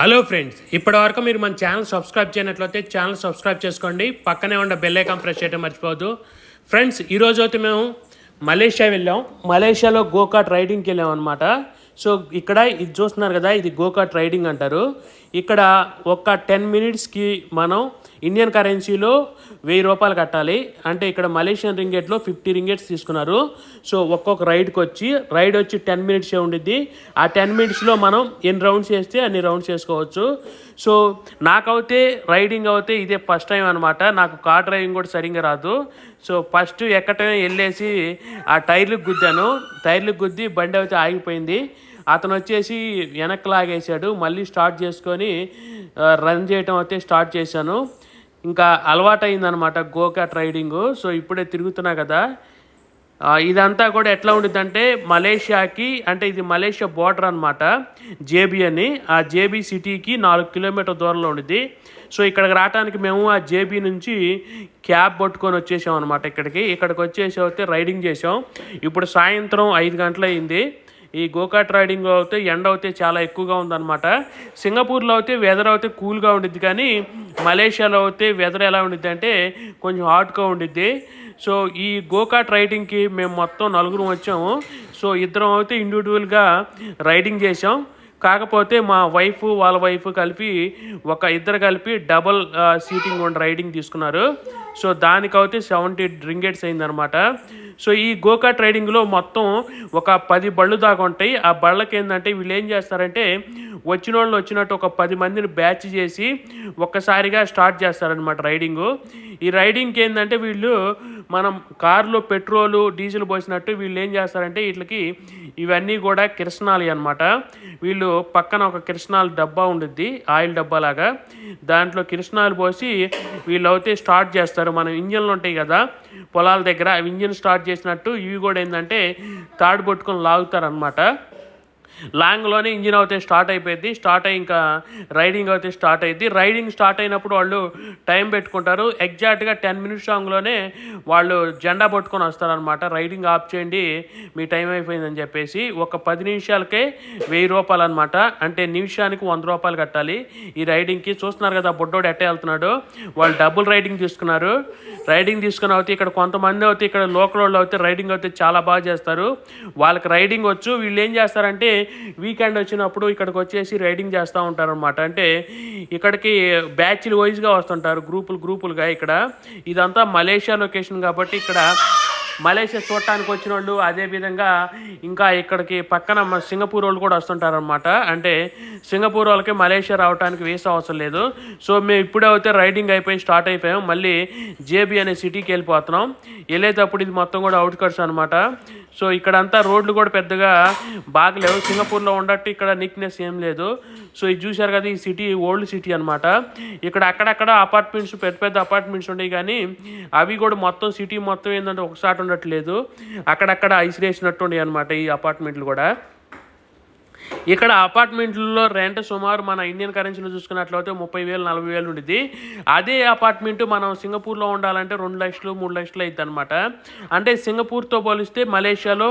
Hello friends ఇప్పటివరకు మీరు మన ఛానల్ సబ్స్క్రైబ్ చేయనట్లయితే ఛానల్ సబ్స్క్రైబ్ చేసుకోండి. పక్కనే ఉన్న బెల్ ఐకాన్ ప్రెస్ చేయడం మర్చిపోవద్దు. ఫ్రెండ్స్ ఈరోజు అయితే మేము మలేషియా వెళ్ళాం. మలేషియాలో గోకాట్ రైడింగ్కి వెళ్ళాం అనమాట సో ఇక్కడ ఇది చూస్తున్నారు కదా ఇది గోకార్ట్ రైడింగ్ అంటారు. ఇక్కడ ఒక టెన్ మినిట్స్కి మనం ఇండియన్ కరెన్సీలో వెయ్యి రూపాయలు కట్టాలి. అంటే ఇక్కడ మలేషియన్ రింగేట్లో ఫిఫ్టీ రింగేట్స్ తీసుకున్నారు. సో ఒక్కొక్క రైడ్కి వచ్చి రైడ్ వచ్చి టెన్ మినిట్సే ఉండిద్ది. ఆ టెన్ మినిట్స్లో మనం ఎన్ని రౌండ్స్ వేస్తే అన్ని రౌండ్స్ చేసుకోవచ్చు. సో నాకైతే రైడింగ్ అయితే ఇదే ఫస్ట్ టైం అనమాట నాకు కార్ డ్రైవింగ్ కూడా సరిగ్గా రాదు. సో ఫస్ట్ ఎక్కటమే వెళ్ళేసి ఆ టైర్లకు గుద్దాను. టైర్లకు గుద్ది బండి అయితే ఆగిపోయింది. అతను వచ్చేసి వెనక్కి లాగేశాడు. మళ్ళీ స్టార్ట్ చేసుకొని రన్ చేయటం అయితే స్టార్ట్ చేశాను. ఇంకా అలవాటైందనమాట గోకాట్ రైడింగ్. సో ఇప్పుడే తిరుగుతున్నా కదా. ఇదంతా కూడా ఎట్లా ఉండిద్దంటే మలేషియాకి అంటే ఇది మలేషియా బోర్డర్ అనమాట జేబీ అని. ఆ జేబీ సిటీకి నాలుగు కిలోమీటర్ దూరంలో ఉండిద్ది. సో ఇక్కడికి రావడానికి మేము ఆ జేబీ నుంచి క్యాబ్ పట్టుకొని వచ్చేసాం అనమాట ఇక్కడికి. ఇక్కడికి వచ్చేసి అయితే రైడింగ్ చేసాం ఇప్పుడు సాయంత్రం ఐదు గంటలు అయింది ఈ గోకాట్ రైడింగ్ అయితే ఎండ అయితే చాలా ఎక్కువగా ఉందన్నమాట. సింగపూర్లో అయితే వెదర్ అయితే కూల్గా ఉండిద్ది కానీ మలేషియాలో అయితే వెదర్ ఎలా ఉండిద్ది అంటే కొంచెం హాట్గా ఉండిద్ది. సో ఈ గోకాట్ రైడింగ్కి మేము మొత్తం నలుగురు వచ్చాము. సో ఇద్దరం అయితే ఇండివిజువల్గా రైడింగ్ చేసాం కాకపోతే మా వైఫ్ వాళ్ళ వైఫ్ కలిపి ఒక ఇద్దరు కలిపి డబల్ సీటింగ్ ఉండి రైడింగ్ తీసుకున్నారు. సో దానికైతే సెవెంటీ రింగెట్స్ అయిందనమాట సో ఈ గోకా ట్రైడింగ్లో మొత్తం ఒక పది బళ్ళు దాకా ఉంటాయి. ఆ బళ్ళకి ఏంటంటే వీళ్ళు ఏం చేస్తారంటే వచ్చిన వాళ్ళు వచ్చినట్టు ఒక పది మందిని బ్యాచ్ చేసి ఒక్కసారిగా స్టార్ట్ చేస్తారనమాట రైడింగు. ఈ రైడింగ్కి ఏంటంటే వీళ్ళు మనం కారులో పెట్రోలు డీజిల్ పోసినట్టు వీళ్ళు ఏం చేస్తారంటే వీటికి ఇవన్నీ కూడా కిరసనాలు అనమాట వీళ్ళు పక్కన ఒక కిరసనాలు డబ్బా ఉండిద్ది ఆయిల్ డబ్బా లాగా దాంట్లో కిరసనాలు పోసి వీళ్ళు అయితే స్టార్ట్ చేస్తారు. మనం ఇంజన్లు ఉంటాయి కదా పొలాల దగ్గర అవి స్టార్ట్ చేసినట్టు ఇవి కూడా ఏంటంటే తాడు పట్టుకొని లాగుతారనమాట లాంగ్లోనే ఇంజిన్ అయితే స్టార్ట్ అయిపోయింది స్టార్ట్ అయ్యి ఇంకా రైడింగ్ అయితే స్టార్ట్ అయింది రైడింగ్ స్టార్ట్ అయినప్పుడు వాళ్ళు టైం పెట్టుకుంటారు. ఎగ్జాక్ట్గా టెన్ మినిట్స్ సాంగ్లోనే వాళ్ళు జెండా పట్టుకొని వస్తారనమాట రైడింగ్ ఆఫ్ చేయండి మీ టైం అయిపోయిందని చెప్పేసి ఒక పది నిమిషాలకే వెయ్యి రూపాయలు అనమాట అంటే నిమిషానికి వంద రూపాయలు కట్టాలి. ఈ రైడింగ్కి చూస్తున్నారు కదా బుడ్డోడు ఎట్టే వెళ్తున్నాడు. వాళ్ళు డబుల్ రైడింగ్ తీసుకున్నారు. రైడింగ్ తీసుకుని అవుతే ఇక్కడ కొంతమంది అవుతే ఇక్కడ లోకల్ వాళ్ళు అయితే రైడింగ్ అయితే చాలా బాగా చేస్తారు. వాళ్ళకి రైడింగ్ వచ్చు. వీళ్ళు ఏం చేస్తారంటే వీకెండ్ వచ్చినప్పుడు ఇక్కడికి వచ్చేసి రైడింగ్ చేస్తూ ఉంటారు అనమాట అంటే ఇక్కడికి బ్యాచ్లు వైజ్గా వస్తుంటారు గ్రూపులు గ్రూపులుగా ఇక్కడ. ఇదంతా మలేషియా లొకేషన్ కాబట్టి ఇక్కడ మలేషియా చూడటానికి వచ్చిన వాళ్ళు అదేవిధంగా ఇంకా ఇక్కడికి పక్కన మన సింగపూర్ వాళ్ళు కూడా వస్తుంటారనమాట అంటే సింగపూర్ వాళ్ళకి మలేషియా రావడానికి వీసా అవసరం లేదు. సో మేము ఇప్పుడే అయితే రైడింగ్ అయిపోయి స్టార్ట్ అయిపోయాం. మళ్ళీ జేబీ అనే సిటీకి వెళ్ళిపోతున్నాం. వెళ్ళేటప్పుడు ఇది మొత్తం కూడా అవుట్కట్స్ అనమాట సో ఇక్కడంతా రోడ్లు కూడా పెద్దగా బాగలేవు. సింగపూర్లో ఉండట్టు ఇక్కడ నీక్నెస్ ఏం లేదు. సో ఇది చూశారు కదా ఈ సిటీ ఓల్డ్ సిటీ అనమాట ఇక్కడ అక్కడక్కడ అపార్ట్మెంట్స్ పెద్ద పెద్ద అపార్ట్మెంట్స్ ఉన్నాయి కానీ అవి కూడా మొత్తం సిటీ మొత్తం ఏంటంటే ఒకసారి ఉండట్లేదు. అక్కడక్కడ ఐసిరేసినట్టు ఉన్నాయి అనమాట ఈ అపార్ట్మెంట్లు కూడా. ఇక్కడ అపార్ట్మెంట్లలో రెంట్ సుమారు మన ఇండియన్ కరెన్సీలో చూసుకున్నట్లయితే ముప్పై వేలు నలభై వేలు ఉండేది అదే అపార్ట్మెంట్ మనం సింగపూర్లో ఉండాలంటే రెండు లక్షలు మూడు లక్షలు అవుతుంది అనమాట అంటే సింగపూర్తో పోలిస్తే మలేషియాలో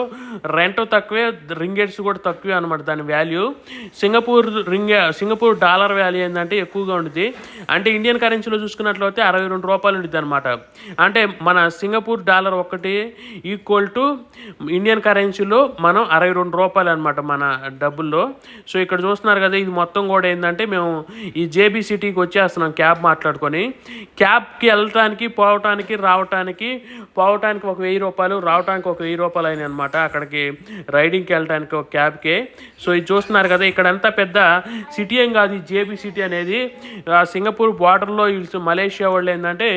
రెంట్ తక్కువే రింగేట్స్ కూడా తక్కువే అనమాట దాని వాల్యూ. సింగపూర్ రింగే సింగపూర్ డాలర్ వాల్యూ ఏంటంటే ఎక్కువగా ఉంటుంది అంటే ఇండియన్ కరెన్సీలో చూసుకున్నట్లయితే అరవై రెండు రూపాయలు ఉండేది అనమాట అంటే మన సింగపూర్ డాలర్ ఒకటి ఈక్వల్ టు ఇండియన్ కరెన్సీలో మనం అరవై రెండు రూపాయలు అనమాట మన డబ్బులు డబ్బుల్లో సో ఇక్కడ చూస్తున్నారు కదా ఇది మొత్తం కూడా ఏంటంటే మేము ఈ జేబీ సిటీకి వచ్చేస్తున్నాం క్యాబ్ మాట్లాడుకొని. క్యాబ్కి వెళ్ళటానికి పోవటానికి రావటానికి పోవటానికి ఒక వెయ్యి రూపాయలు రావటానికి ఒక వెయ్యి రూపాయలు అయినాయి అనమాట అక్కడికి రైడింగ్కి వెళ్ళటానికి ఒక క్యాబ్కి. సో ఇది చూస్తున్నారు కదా ఇక్కడ అంతా పెద్ద సిటీ ఏం కాదు ఈ జేబీ సిటీ అనేది. సింగపూర్ బార్డర్లో వీళ్ళు మలేషియా వాళ్ళు ఏంటంటే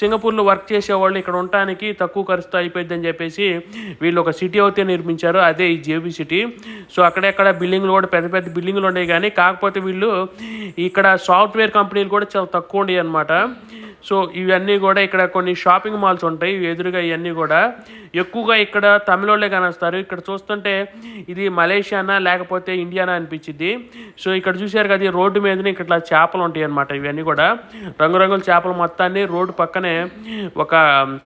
సింగపూర్లో వర్క్ చేసే వాళ్ళు ఇక్కడ ఉండటానికి తక్కువ ఖర్చుతో అయిపోయిందని చెప్పేసి వీళ్ళు ఒక సిటీ అయితే నిర్మించారు అదే ఈ జేబీ సిటీ. సో అక్కడెక్కడ బిల్డింగ్లు కూడా పెద్ద పెద్ద బిల్డింగ్లు ఉన్నాయి కానీ కాకపోతే వీళ్ళు ఇక్కడ సాఫ్ట్వేర్ కంపెనీలు కూడా చాలా తక్కువ ఉన్నాయి అనమాట సో ఇవన్నీ కూడా ఇక్కడ కొన్ని షాపింగ్ మాల్స్ ఉంటాయి. ఎదురుగా ఇవన్నీ కూడా ఎక్కువగా ఇక్కడ తమిళోళ్ళే కానొస్తారు ఇక్కడ చూస్తుంటే ఇది మలేషియానా లేకపోతే ఇండియానా అనిపించింది. సో ఇక్కడ చూశారు కదా రోడ్డు మీదనే ఇక్కడ చేపలు ఉంటాయి అనమాట ఇవన్నీ కూడా రంగురంగుల చేపలు మొత్తాన్ని రోడ్డు పక్కనే ఒక